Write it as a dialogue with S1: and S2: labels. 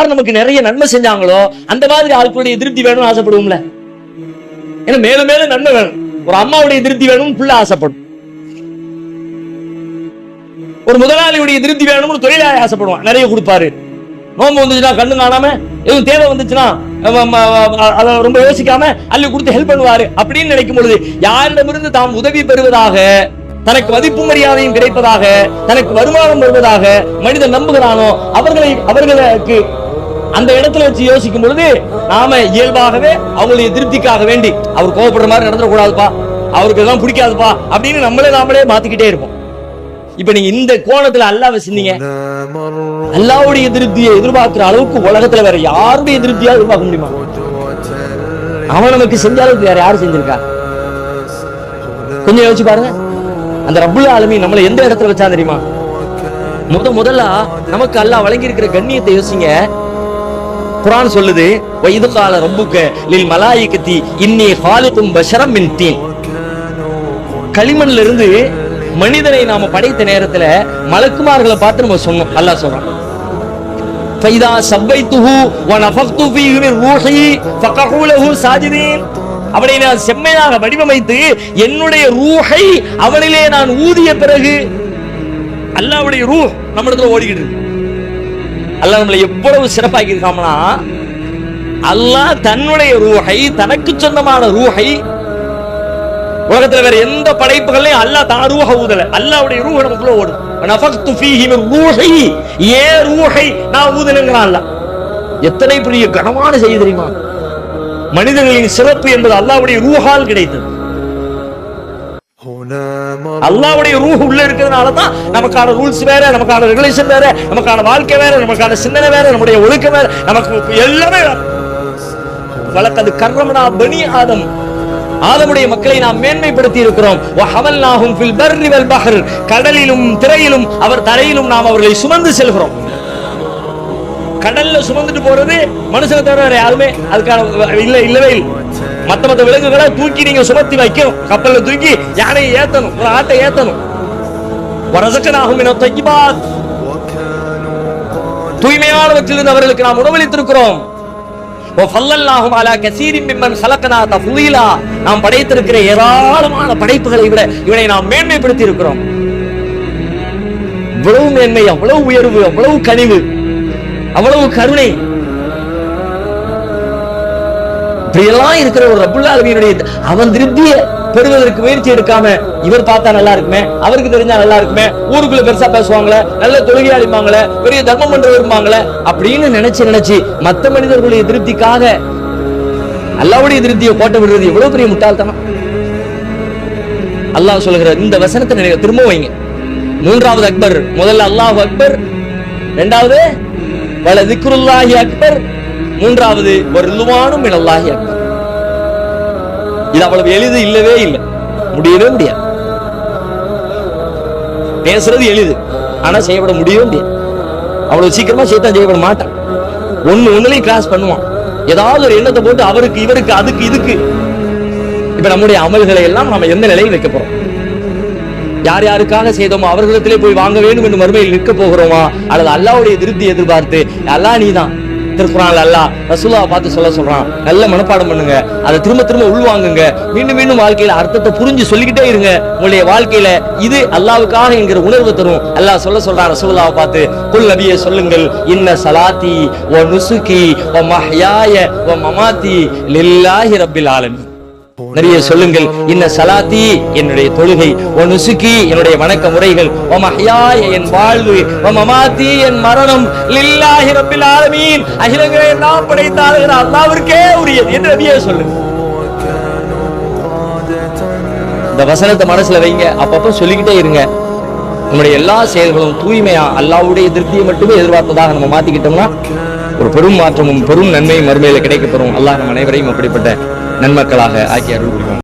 S1: யார் நமக்கு நிறைய நன்மை செஞ்சாங்களோ அந்த மாதிரி ஆட்களுடைய திருப்தி வேணும்னு ஆசைப்படுவோம்ல. ஏன்னா மேலும் மேலும் நன்மை வேணும். ஒரு அம்மாவுடைய திருப்தி வேணும்னு புள்ள ஆசைப்படும். ஒரு முதலாளியுடைய திருப்தி வேணும்னு தொழிலாளி ஆசைப்படுவான். நிறைய கொடுப்பாரு. நோம்பு வந்துச்சுன்னா கண்ணு காணாம எதுவும் தேவை வந்துச்சுன்னா அதை ரொம்ப யோசிக்காம அள்ளி கொடுத்து ஹெல்ப் பண்ணுவாரு. அப்படின்னு நினைக்கும் பொழுது யாரிடமிருந்து தாம் உதவி பெறுவதாக தனக்கு மதிப்பு மரியாதையும் கிடைப்பதாக தனக்கு வருமானம் வருவதாக மனிதன் நம்புகிறானோ அவர்களை அவர்களுக்கு அந்த இடத்துல வச்சு யோசிக்கும் பொழுது நாம இயல்பாகவே அவங்களுடைய திருப்திக்காக வேண்டி அவர் கோவப்படுற மாதிரி நடந்துடக்கூடாதுப்பா. அவருக்கு எல்லாம் பிடிக்காதுப்பா அப்படின்னு நம்மளே நாமளே மாத்திக்கிட்டே இருப்போம். இப்ப நீங்க இந்த கோணத்துல அல்லாஹ் சிந்திங்க. அல்லாவுடைய திருப்தியை எதிர்பார்க்கிற அளவுக்கு உலகத்துல வேற யாருடைய திருப்தியா எதிர்பார்க்க முடியுமா? அவன் நமக்கு செஞ்ச அளவுக்கு வேற யாரு செஞ்சிருக்கா? கொஞ்சம் யோசிச்சு பாருங்க. அந்த ரப்புல் ஆலமி நம்மளை எந்த இடத்துல வச்சா தெரியுமா? முத முதல்ல நமக்கு அல்லாஹ் வழங்கி இருக்கிற கண்ணியத்தை யோசிங்க. குரான் சொல்லுது வயதுகால ரப்புக்க லில் மலாயிக்கத்தி இன்னி ஹாலிக்கும் பஷரம் மின் தீன். களிமண்ல இருந்து மனிதனை நாம படைத்த நேரத்துல மலக்குமார்களை பார்த்து நம்ம சொன்னோம் அல்லாஹ் சொல்றோம் ஃபைதா சபைத்துஹு வ நஃபக்து ஃபீஹி மின் ரூஹி ஃபகஹு லஹு சாஜிதீன். அவனை நான் செம்மையாக வடிவமைத்து என்னுடைய ரூஹை அவனிலே நான் ஊதிய பிறகு அல்லாவுடைய ரூ நம்மிடத்துல ஓடிக்கிட்டு இருக்கு. அல்லாஹ் நம்மளை எவ்வளவு சிறப்பாக்கி இருக்காமனா அல்லாஹ் தன்னுடைய ரூஹை தனக்கு சொந்தமான ரூஹை உலகத்துல வேற எந்த படைப்புகளையும் அல்லாஹ் தான் ரூஹ ஊதல. அல்லாஹ்வுடைய ரூஹ நமக்குள்ள ஓடும். நஃபக்து ஃபீஹி மின் ரூஹி ஏ ரூஹை நான் ஊதலங்கறான் அல்லாஹ். எத்தனை பெரிய கனமான செய்தி தெரியுமா? மனிதர்களின் சிறப்பு என்பது அல்லாஹ்வுடைய ரூஹால் கிடைத்தது. அல்லாவுடைய ரூஹ் உள்ள இருக்கிறதுனால தான் நமக்கான ரூல்ஸ் வேற நமக்கான ரெகுலேஷன் வேற நமக்கான வாழ்க்கை வேற நமக்கான சிந்தனை வேற நம்முடைய ஒழுக்கம் வேற நமக்கு எல்லாமே வேற. வழக்கது கர்மனா பனி ஆதம். ஆதமுடைய மக்களை நாம் மேன்மைப்படுத்தி இருக்கிறோம். வஹமல்நாஹும் ஃபில் பர்ரி வல் பஹர். கடலிலும் திரையிலும் அவர் தரையிலும் நாம் அவர்களை சுமந்து செல்கிறோம். கடல்ல சுமந்துட்டு போறது மனுஷனை தவிர யாருமே அதுக்கான இல்லை இல்லவே இல்லை. மற்ற மற்ற விலங்குகளை தூக்கி நீங்க சுமத்தி வைக்கணும். கப்பல்ல தூக்கி யானையை ஏத்தணும். ஒரு ஆட்டை ஏத்தணும். வரசக்கனாகும் என தைக்கிபாத் தூய்மையானவற்றிலிருந்து அவர்களுக்கு நாம் உணவளித்திருக்கிறோம். ஒஃபல்லல்லாஹும் அலா கசீரின் மிம்மன் சலக்கனா தஃபீலா நாம் படைத்திருக்கிற ஏராளமான படைப்புகளை விட இவனை நாம் மேன்மைப்படுத்தி இருக்கிறோம் இவ்வளவு மேன்மை அவ்வளவு உயர்வு அவ்வளவு கனிவு அவ்வளவு கருணை இப்படியெல்லாம் இருக்கிற ஒரு ரப்புல் ஆலமீனுடைய அவன் திருப்தியை பெறுவதற்கு முயற்சி எடுக்காம இவர் பார்த்தா நல்லா இருக்குமே? அவருக்கு தெரிஞ்சா நல்லா இருக்குமே? ஊருக்குள்ள பெருசா பேசுவாங்களே? நல்ல தொழுகையாளிப்பாங்களே பெரிய தர்மம் பண்ற விரும்பாங்களே அப்படின்னு நினைச்சு நினைச்சு மத்த மனிதர்களுடைய திருப்திக்காக அல்லாவுடைய திருப்தியை போட்ட விடுறது எவ்வளவு பெரிய முட்டாள்தனம். அல்லாஹ் சொல்லுகிற இந்த வசனத்தை நினைவு திரும்ப வைங்க. மூன்றாவது அக்பர் முதல்ல அல்லாஹ் அக்பர் இரண்டாவது பல திக்ருல்லாஹி அக்பர் மூன்றாவது ஒரு லுவானும் அக்பர். இது அவ்வளவு எளிது இல்லவே இல்லை. முடியவே முடியாது. பேசுறது எளிது ஆனா செய்யப்பட முடியவே முடியாது. அவ்வளவு சீக்கிரமா செய்தான் செய்யப்பட மாட்டான். ஒண்ணு ஒண்ணுலயும் கிளாஸ் பண்ணுவான். ஏதாவது ஒரு எண்ணத்தை போட்டு அவருக்கு இவருக்கு அதுக்கு இதுக்கு. இப்ப நம்முடைய அமல்களை எல்லாம் நம்ம எந்த நிலையில் வைக்க போறோம்? யார் யாருக்காக செய்தோமோ அவர்களிடத்திலே போய் வாங்க வேண்டும் என்று மறுமையில் நிற்க போகிறோமா? அல்லது அல்லாவுடைய திருப்தி எதிர்பார்த்து அல்லாஹ் நீதான். திருக்குறான் அல்லாஹ் ரசூலாவை பார்த்து சொல்ல சொல்றான். நல்ல மனப்பாடம் பண்ணுங்க. அதை திரும்ப திரும்ப உள்வாங்குங்க. மீண்டும் மீண்டும் வாழ்க்கையில அர்த்தத்தை புரிஞ்சு சொல்லிக்கிட்டே இருங்க. உங்களுடைய வாழ்க்கையில இது அல்லாவுக்காக என்கிற உணர்வு தரும். அல்லாஹ் சொல்ல சொல்றான் ரசூலாவை பார்த்து குல் நபியை சொல்லுங்கள் இன்ன சலாத்தி ஓ நுசுகி ஓ மஹ்யாய ஓ மமாத்தி லில்லாஹி ரப்பில் ஆலமீன். நிறைய சொல்லுங்கள் இன்ன சலாத்தி என்னுடைய தொழுகை ஓ நுசுக்கி என்னுடைய வணக்க முறைகள் என் வாழ்வு மமாத்தி என் மரணம் லில்லாஹி ரப்பில் ஆலமீன். அகிலங்களை எல்லாம் படைத்தாளுகிற அல்லாவிற்கே உரியது என்று நபியே சொல்லுங்க இந்த வசனத்தை மனசுல வைங்க அப்பப்ப சொல்லிக்கிட்டே இருங்க. நம்முடைய எல்லா செயல்களும் தூய்மையா அல்லாவுடைய திருப்தியை மட்டுமே எதிர்பார்ப்பதாக நம்ம மாத்திக்கிட்டோம்னா ஒரு பெரும் மாற்றமும் பெரும் நன்மையும் மறுமையில கிடைக்கப்பெறும். அல்லாஹ் நம் அனைவரையும் அப்படிப்பட்ட நன்மக்களாக ஆக்கி அருள் புரிவோம்